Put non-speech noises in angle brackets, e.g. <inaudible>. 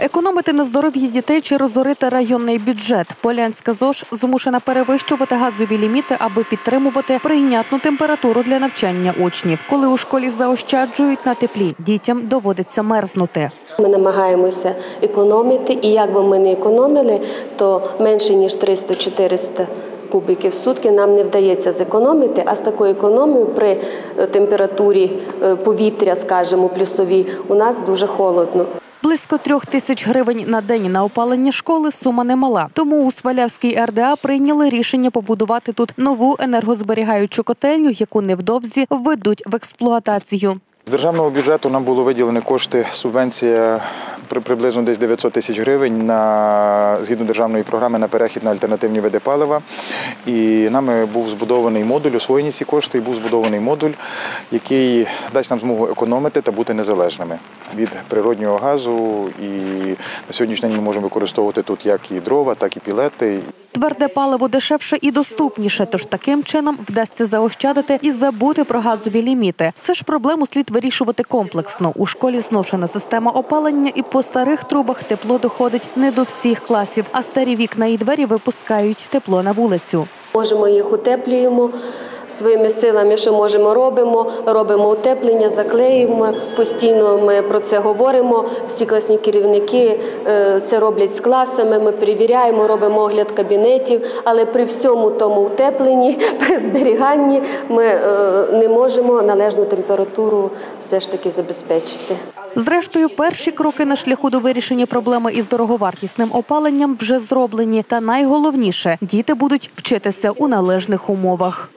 Економити на здоров'ї дітей чи розорити районний бюджет. Полянська ЗОЖ змушена перевищувати газові ліміти, аби підтримувати прийнятну температуру для навчання учнів. Коли у школі заощаджують на теплі, дітям доводиться мерзнути. Ми намагаємося економити, і як би ми не економили, то менше ніж 300-400 кубиків в сутки нам не вдається зекономити. А з такою економією при е, температурі е, повітря, скажімо, плюсовій, у нас дуже холодно. Близько трьох тисяч гривень на день на опалення школи сума немала. Тому у Свалявській РДА прийняли рішення побудувати тут нову енергозберігаючу котельню, яку невдовзі введуть в експлуатацію. З державного бюджету нам було виділені кошти, субвенція приблизно десь 900 тисяч гривень на згідно державної програми на перехід на альтернативні види палива. І нами був збудований модуль, освоєні ці кошти, і був збудований модуль, який дасть нам змогу економити та бути незалежними від природнього газу. І на сьогоднішній день ми можемо використовувати тут як і дрова, так і пілети. Тверде паливо дешевше і доступніше, тож таким чином вдасться заощадити і забути про газові ліміти. Все ж проблему слід вирішувати комплексно. У школі зношена система опалення, і по старих трубах тепло доходить не до всіх класів, а старі вікна і двері випускають тепло на вулицю. Можемо їх утеплюємо своїми силами, що можемо, робимо. Робимо утеплення, заклеюємо. Постійно ми про це говоримо. Всі класні керівники е, це роблять з класами. Ми перевіряємо, робимо огляд кабінетів. Але при всьому тому утепленні, <laughs> при зберіганні ми е, не можемо належну температуру все ж таки забезпечити. Зрештою, перші кроки на шляху до вирішення проблеми із дороговартісним опаленням вже зроблені. Та найголовніше діти будуть вчитися у належних умовах.